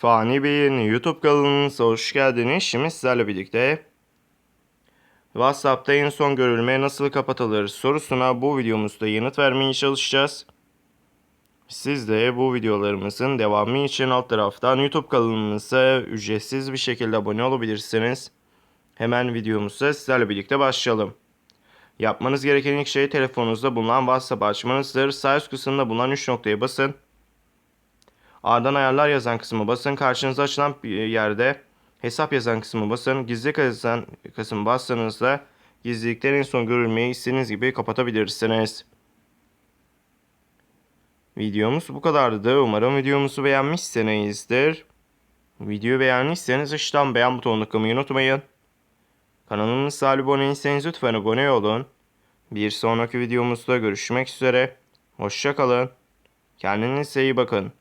Fani Bey'in YouTube kanalınıza hoş geldiniz. Şimdi sizlerle birlikte WhatsApp'ta en son görülme nasıl kapatılır sorusuna bu videomuzda yanıt vermeye çalışacağız. Siz de bu videolarımızın devamı için alt taraftan YouTube kanalımıza ücretsiz bir şekilde abone olabilirsiniz. Hemen videomuza sizlerle birlikte başlayalım. Yapmanız gereken ilk şey telefonunuzda bulunan WhatsApp açmanızdır. Sağ üst kısımda bulunan 3 noktaya basın. Ardından ayarlar yazan kısmı basın. Karşınıza açılan yerde hesap yazan kısmı basın. Gizli yazan kısmı bastığınızda gizlilikten en son görülmeyi istediğiniz gibi kapatabilirsiniz. Videomuz bu kadardı. Umarım videomuzu beğenmişsinizdir. Videoyu beğenmişseniz aşağıdan beğen butonuna tıklamayı unutmayın. Kanalımıza abone değilseniz lütfen abone olun. Bir sonraki videomuzda görüşmek üzere. Hoşçakalın. Kendinize iyi bakın.